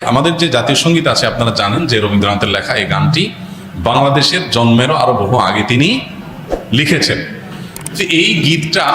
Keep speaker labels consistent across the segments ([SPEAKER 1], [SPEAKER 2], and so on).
[SPEAKER 1] আমাদের যে জাতীয় সংগীত আছে, আপনারা জানেন যে রবীন্দ্রনাথের লেখা এই গানটি বাংলাদেশের জন্মেরও আরও বহু আগে তিনি লিখেছেন। যে এই গীতটা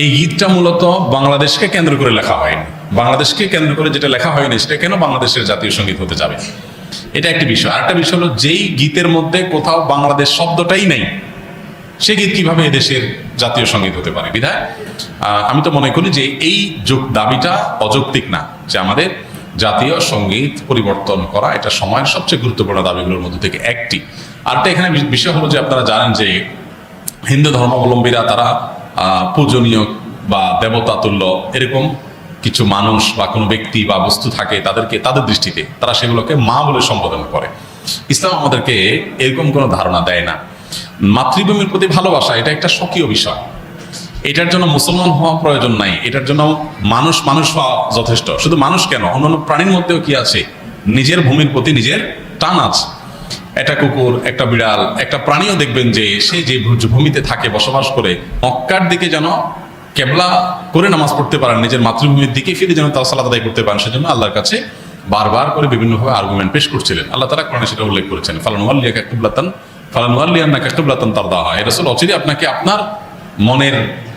[SPEAKER 1] এই গীতটা মূলত বাংলাদেশকে কেন্দ্র করে লেখা হয়নি। বাংলাদেশকে কেন্দ্র করে যেটা লেখা হয়নি, সেটা কেন বাংলাদেশের জাতীয় সংগীত হতে যাবে? এটা একটি বিষয়। আরেকটা বিষয় হলো, যেই গীতের মধ্যে কোথাও বাংলাদেশ শব্দটাই নেই, সে গীত কীভাবে এদেশের জাতীয় সংগীত হতে পারে? বিধায় আমি তো মনে করি যে এই দাবিটা অযৌক্তিক না, যে আমাদের জাতীয় সংগীত পরিবর্তন করা এটা সময়ের সবচেয়ে গুরুত্বপূর্ণ দাবিগুলোর মধ্যে থেকে একটি। আরেকটা এখানে বিষয় হলো যে আপনারা জানেন যে হিন্দু ধর্মাবলম্বীরা তারা পূজনীয় বা দেবতা তুল্য এরকম কিছু মানুষ বা কোনো ব্যক্তি বা বস্তু থাকে তাদেরকে, তাদের দৃষ্টিতে তারা সেগুলোকে মা বলে সম্বোধন করে। ইসলাম আমাদেরকে এরকম কোনো ধারণা দেয় না। মাতৃভূমির প্রতি ভালোবাসা এটা একটা স্বকীয় বিষয়। এটার জন্য মুসলমান হওয়া প্রয়োজন নাই। এটার জন্য মানুষ মানুষ হওয়া যথেষ্ট। শুধু মানুষ কেন? অন্যান্য প্রাণীর মধ্যেও কি আছে? নিজের ভূমির প্রতি নিজের টান আছে। একটা কুকুর, একটা বিড়াল, একটা প্রাণীও দেখবেন যে সে যে ভূমিতে থাকে, বসবাস করে, মক্কার দিকে যেন কেবলা করে নামাজ পড়তে পারেন, নিজের মাতৃভূমির দিকে ফিরে যেন তার সালাদ আদায় করতে পারেন, সেজন্য আল্লাহর কাছে বারবার করে বিভিন্নভাবে আর্গুমেন্ট পেশ করছিলেন। আল্লাহ তারা কোরআনে সেটা উল্লেখ করেছেন ফালান ওয়াল্লিয়া কাকুবলাতান ফালান ওয়াল্লিয়ান্না কাকুবলাতান তার দেওয়া হয় এটা অচিরে আপনাকে আপনার মনের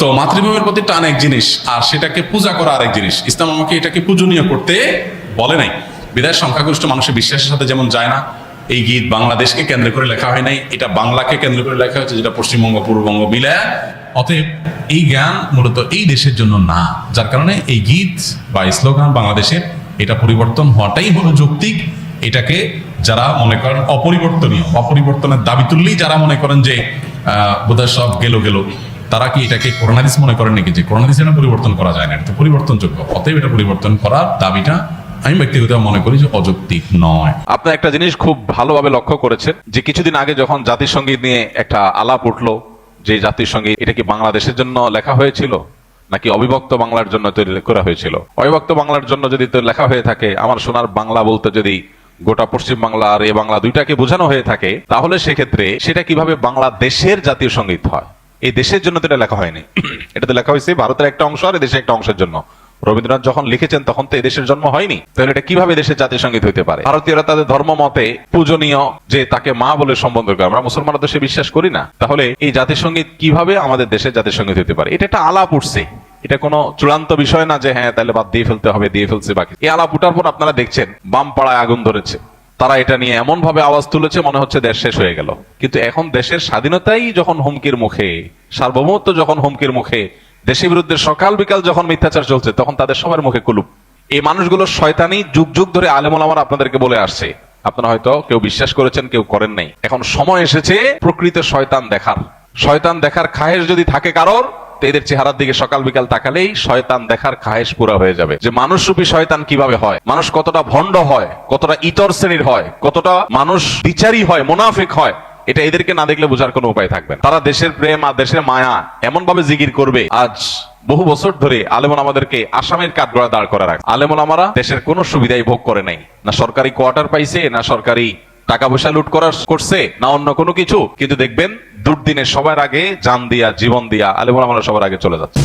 [SPEAKER 1] তো মাতৃভূমির প্রতি টান এক জিনিস, আর সেটাকে পূজা করা আরেক জিনিস। ইসলাম আমাকে এটাকে পূজনীয় করতে বলে নাই। বিদায়, সংখ্যাগরিষ্ঠ মানুষের বিশ্বাসের সাথে যেমন যায় না, এই গীত বাংলাদেশকে কেন্দ্র করে লেখা হয় নাই, এটা বাংলাকে কেন্দ্র করে লেখা হয়েছে, যেটা পশ্চিমবঙ্গ, পূর্ববঙ্গ মিলায় অতএব এই জ্ঞান মূলত এই দেশের জন্য না, যার কারণে এই গীত বা স্লোগান বাংলাদেশের, এটা পরিবর্তন হওয়াটাই হলো যৌক্তিক। এটাকে যারা মনে করেন অপরিবর্তনীয়, অপরিবর্তনের দাবি তুললেই যারা মনে করেন যে বোধহয় সব গেল গেল। তারা কি এটাকে করোনাদিস মনে করেন নাকি যে করোনাদিস এটা পরিবর্তন করা যায় না? এটা তো পরিবর্তনযোগ্য। অতএব এটা পরিবর্তন করার দাবিটা আমি ব্যক্তিগত মনে করি যে অযৌক্তিক নয়।
[SPEAKER 2] একটা জিনিস খুব ভালোভাবে লক্ষ্য করেছেন যে কিছুদিন আগে যখন জাতিসংগীত নিয়ে একটা আলাপ উঠল যে এটা কি বাংলাদেশের জন্য লেখা হয়েছিল নাকি অবিভক্ত বাংলার জন্য তৈরি করা হয়েছিল? অবিভক্ত বাংলার জন্য যদি তো লেখা হয়ে থাকে, আমার সোনার বাংলা বলতে যদি গোটা পশ্চিম বাংলা আর এ বাংলা দুইটাকে বোঝানো হয়ে থাকে, তাহলে সেক্ষেত্রে সেটা কীভাবে বাংলাদেশের জাতীয় সংগীত হয়? এই দেশের জন্য তো এটা লেখা হয়নি। এটা তো লেখা হয়েছে, ভারতের একটা অংশ আর দেশের একটা অংশের জন্য। রবীন্দ্রনাথ যখন লিখেছেন, তখন তো এদেশের জন্ম হয়নি। তাহলে এটা কীভাবে দেশের জাতীয় সংগীত হইতে পারে? ভারতীয়রা তাদের ধর্ম মতে পূজনীয় যে তাকে মা বলে সম্বোধন করে। আমরা মুসলমানরা তো সে বিশ্বাস করি না। তাহলে এই জাতীয় সংগীত কীভাবে আমাদের দেশের জাতীয় সংগীত হইতে পারে? এটা একটা আলাপ উঠছে। এটা কোনো চূড়ান্ত বিষয় না যে হ্যাঁ তাহলে বাদ দিয়ে ফেলতে হবে, দিয়ে ফেলছে বাকি। এই আলাপ উঠার পর আপনারা দেখছেন বাম পাড়ায় আগুন ধরেছে। তারা এটা নিয়ে এমন ভাবে আওয়াজ তুলেছে, মনে হচ্ছে দেশ শেষ হয়ে গেল। কিন্তু এখন দেশের স্বাধীনতাই যখন হুমকির মুখে, সার্বভৌমত্ব যখন হুমকির মুখে দেশের বিরুদ্ধে সকাল বিকাল যখন মিথ্যাচার চলছে, তখন তাদের সবার মুখে কুলুপ। এই মানুষগুলো শয়তানি যুগ যুগ ধরে আলেমুল আমার আপনাদেরকে বলে আসছে। আপনারা হয়তো কেউ বিশ্বাস করেছেন, কেউ করেন নাই। এখন সময় এসেছে প্রকৃত শয়তান দেখার। শয়তান দেখার খায়েশ যদি থাকে কারোর এদের চেহারার দিকে সকাল বিকাল তাকালেই শয়তান দেখার খায়েশ পুরা হয়ে যাবে। যে মানুষরূপী শয়তান কীভাবে হয়? মানুষ কতটা ভণ্ড হয়? কতটা ইতর শ্রেণির হয়? কতটা মানুষ বিচারী হয়, মুনাফিক হয়? এটা এদেরকে না দেখলে বোঝার কোনো উপায় থাকবে না। তারা দেশের প্রেম আর দেশের মায়া এমন ভাবে জিগির করবে। আজ বহু বছর ধরে আলেমন আমাদেরকে আসামের কাঠগড়া দাঁড় করে রাখ আলেমন আমারা দেশের কোনো সুবিধাই ভোগ করে নাই। না সরকারি কোয়ার্টার পাইছে, না সরকারি টাকা পয়সা লুট করার করছে না অন্য কোনো কিছু? কিন্তু দেখবেন, দুর্দিনে সবার আগে জান দিয়া, জীবন দিয়া আলেমন আমরা সবার আগে চলে যাচ্ছে।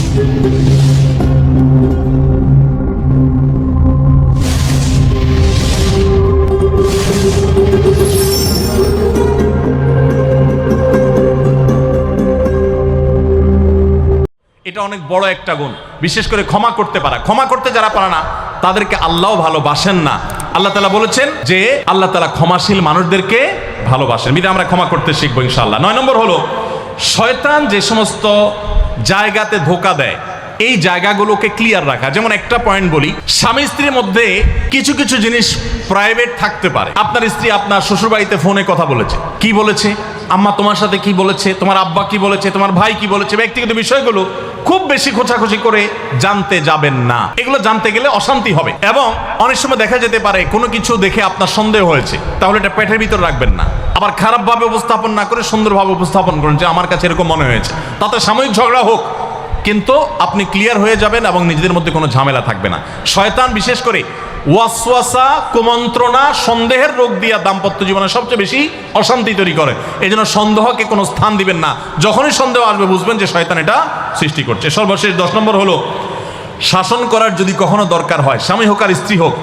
[SPEAKER 3] এটা অনেক বড় একটা গুণ। বিশেষ করে ক্ষমা করতে পারা। ক্ষমা করতে যারা পারে না, তাদেরকে আল্লাহ ভালোবাসেন না। আল্লাহ তালা বলেছেন যে আল্লাহ তালা ক্ষমাশীল মানুষদেরকে ভালোবাসেন। মিলে আমরা ক্ষমা করতে শিখব ইনশাল্লাহ নয় নম্বর হলো, শয়তান যে সমস্ত জায়গাতে ধোকা দেয়, এই জায়গাগুলোকে ক্লিয়ার রাখা। যেমন একটা পয়েন্ট বলি, স্বামী স্ত্রীর মধ্যে কিছু কিছু জিনিস প্রাইভেট থাকতে পারে। আপনার স্ত্রী আপনার শ্বশুরবাড়িতে ফোনে কথা বলেছে। কি বলেছে? আম্মা তোমার সাথে কি বলেছে? তোমার আব্বা কি বলেছে? তোমার ভাই কি বলেছে? ব্যক্তিগত বিষয়গুলো খুব বেশি খোঁচাখুচি করে জানতে যাবেন না। এগুলো জানতে গেলে অশান্তি হবে। এবং অনেক সময় দেখা যেতে পারে কোনো কিছু দেখে আপনার সন্দেহ হয়েছে। তাহলে এটা পেটের ভিতর রাখবেন না। আবার খারাপভাবে উপস্থাপন না করে সুন্দরভাবে উপস্থাপন করুন যে আমার কাছে এরকম মনে হয়েছে। তাতে সাময়িক ঝগড়া হোক, কিন্তু আপনি ক্লিয়ার হয়ে যাবেন এবং নিজেদের মধ্যে কোনো ঝামেলা থাকবে না। শয়তান বিশেষ করে ওয়াসওয়াসা, কুমন্ত্রণা, সন্দেহের রোগ দিয়া দাম্পত্য জীবনে সবচেয়ে বেশি অশান্তি তৈরি করে। এই জন্য সন্দেহকে কোনো স্থান দিবেন না। যখনই সন্দেহ আসবে, বুঝবেন যে শয়তান এটা সৃষ্টি করছে। সর্বশেষ দশ নম্বর হলো, শাসন করার যদি কখনো দরকার হয়, স্বামী হোক আর স্ত্রী হোক,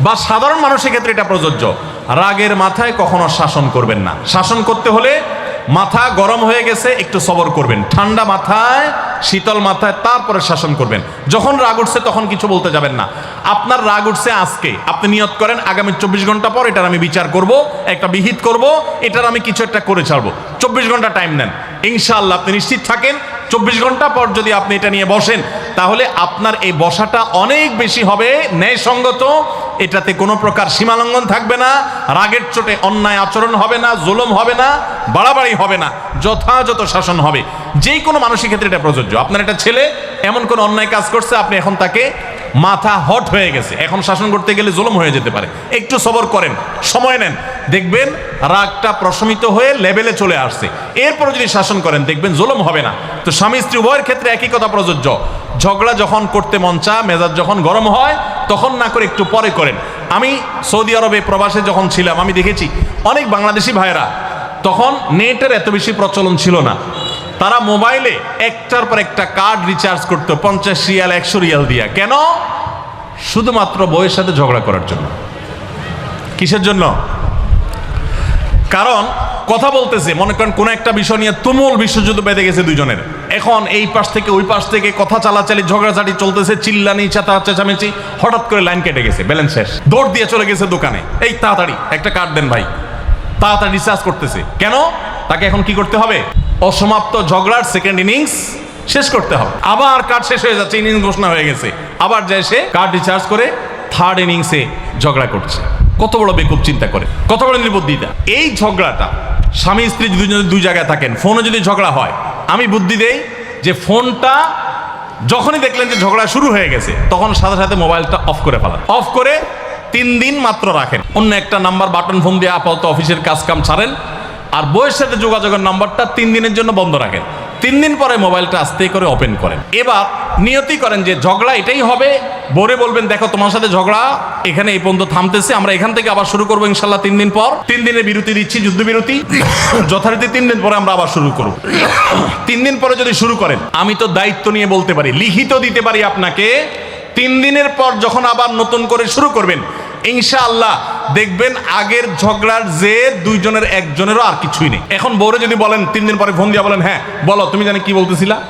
[SPEAKER 3] বা সাধারণ মানুষের ক্ষেত্রে এটা প্রযোজ্য, রাগের মাথায় কখনো শাসন করবেন না। শাসন করতে হলে মাথা গরম হয়ে গেছে, একটু সবর করবেন। ঠান্ডা মাথায়, শীতল মাথায় তারপরে শাসন করবেন। যখন রাগ উঠছে, তখন কিছু বলতে যাবেন না। আপনার রাগ উঠছে আজকে। আপনি নিয়ত করেন, আগামী চব্বিশ ঘণ্টা পর এটার আমি বিচার করব, একটা বিহিত করব, এটার আমি কিছু একটা করে ছাড়বো। চব্বিশ ঘণ্টা টাইম নেন। ইনশাল্লাহ আপনি নিশ্চিত থাকেন, চব্বিশ ঘণ্টা পর যদি আপনি এটা নিয়ে বসেন, তাহলে আপনার এই বসাটা অনেক বেশি হবে। ন্যায়সঙ্গত, এটাতে কোনো প্রকার সীমালঙ্ঘন থাকবে না, রাগের চোটে অন্যায় আচরণ হবে না, জুলুম হবে না, বাড়াবাড়ি হবে না, যথাযথ শাসন হবে। যে কোনো মানুষের ক্ষেত্রে এটা প্রযোজ্য। আপনার একটা ছেলে, এমন কোন অন্যায় কাজ করছে, আপনি এখন তাকে মাথা হট হয়ে গেছে। এখন শাসন করতে গেলে জুলুম হয়ে যেতে পারে। একটু সবর করেন, সময় নেন। দেখবেন রাগটা প্রশমিত হয়ে লেভেলে চলে আসছে। এরপরে যদি শাসন করেন, দেখবেন জুলুম হবে না। তো স্বামী স্ত্রী উভয়ের ক্ষেত্রে একই কথা প্রযোজ্য। ঝগড়া যখন করতে মন চা মেজাজ যখন গরম হয়, তখন না করে একটু পরে করেন। আমি সৌদি আরবে প্রবাসে যখন ছিলাম, আমি দেখেছি, অনেক বাংলাদেশি ভাইয়েরা, তখন নেটের এত বেশি প্রচলন ছিল না। তারা মোবাইলে একটার পর একটা কার্ড রিচার্জ করতো, পঞ্চাশ রিয়াল, একশো রিয়াল দিয়া। কেন? শুধুমাত্র বইয়ের সাথে ঝগড়া করার জন্য। কিসের জন্য? কারণ, কথা বলতেছে, মনে করেন কোন একটা বিষয় নিয়ে তুমুল বিশ্বযুদ্ধ বেঁধে গেছে দুজনের এখন এই পাশ থেকে, ওই পাশ থেকে কথা চালাচালি, ঝগড়াঝাটি চলতেছে, চিল্লানি চাতা চেঁচামেচি হঠাৎ করে লাইন কেটে গেছে ব্যালেন্স শেষ। দৌড় দিয়ে চলে গেছে দোকানে। এই তাড়াতাড়ি, একটা কার্ড দেন ভাই। তাড়াতাড়ি রিচার্জ করতেছে। কেন? তাকে এখন কি করতে হবে? অসমাপ্ত ঝগড়ার সেকেন্ড ইনিংস শেষ করতে হবে। আবার কার্ড শেষ হয়ে যাচ্ছে ইনিংস ঘোষণা হয়ে গেছে। আবার যায় সে কার্ড রিচার্জ করে থার্ড ইনিংসে ঝগড়া করছে। কত বড় বেকুব চিন্তা করে, কত বড় নির্বুদ্ধিতা। এই ঝগড়াটা স্বামী স্ত্রী দুজনে দুই জায়গায় থাকেন ফোনে যদি ঝগড়া হয়, আমি বুদ্ধি দেই যে ফোনটা যখনই দেখলেন যে ঝগড়া শুরু হয়ে গেছে, তখন সাথে সাথে মোবাইলটা অফ করে ফেলান। অফ করে তিন দিন মাত্র রাখেন। অন্য একটা নাম্বার বাটন ফোন দিয়ে আপাতত অফিসের কাজ কাম ছাড়েন। আর বইয়ের সাথে যোগাযোগের নাম্বারটা তিন দিনের জন্য বন্ধ রাখেন। তিন দিন পরে মোবাইলটা আস্তে করে ওপেন করেন। এবার নিয়তি করেন যে ঝগড়া এটাই হবে। বোরে বলবেন, দেখো, তোমার সাথে ঝগড়া। এখানে এই পর্যন্ত থামতেছে। আমরা এখান থেকে আবার শুরু করব ইনশাল্লাহ তিন দিন পর। তিন দিনের বিরতি দিচ্ছি যুদ্ধ বিরতি যথারীতি তিন দিন পরে আমরা আবার শুরু করব। তিন দিন পরে যদি শুরু করেন, আমি তো দায়িত্ব নিয়ে বলতে পারি, লিখিত দিতে পারি আপনাকে, তিন দিনের পর যখন আবার নতুন করে শুরু করবেন, ইনশাআল্লাহ দেখবেন আগের ঝগড়ার যে দুইজনের একজনেরও আর কিছুই নেই। এখন বউরে যদি বলেন, তিন দিন পরে ফোন দিয়া বলেন হ্যাঁ বলো, তুমি জানি কি বলতেছিলা?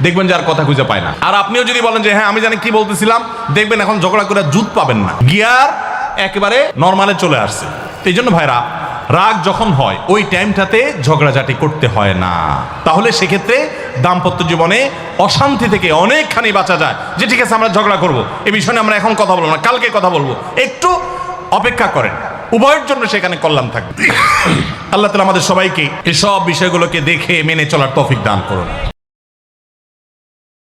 [SPEAKER 3] দেখবেন যে আর কথা খুঁজে পায় না। আর আপনিও যদি বলেন যে হ্যাঁ আমি জানি কি বলতেছিলাম, দেখবেন এখন ঝগড়া করে জুত পাবেন না। গিয়ার একেবারে নর্মালে চলে আসছে। এই জন্য ভাইরা, রাগ যখন হয়, ওই টাইমটাতে ঝগড়াঝাটি করতে হয় না। তাহলে সেক্ষেত্রে দাম্পত্য জীবনে অশান্তি থেকে অনেকখানি বাঁচা যায়। যে, ঠিক আছে, আমরা ঝগড়া করব এই বিষয়ে আমরা এখন কথা বলব না, কালকে কথা বলব। একটু অপেক্ষা করেন। উভয়ের জন্য সেখানে কল্যাণ থাকবে। আল্লাহ তালা আমাদের সবাইকে এসব বিষয়গুলোকে দেখে, মেনে চলার তফিক দান করুন।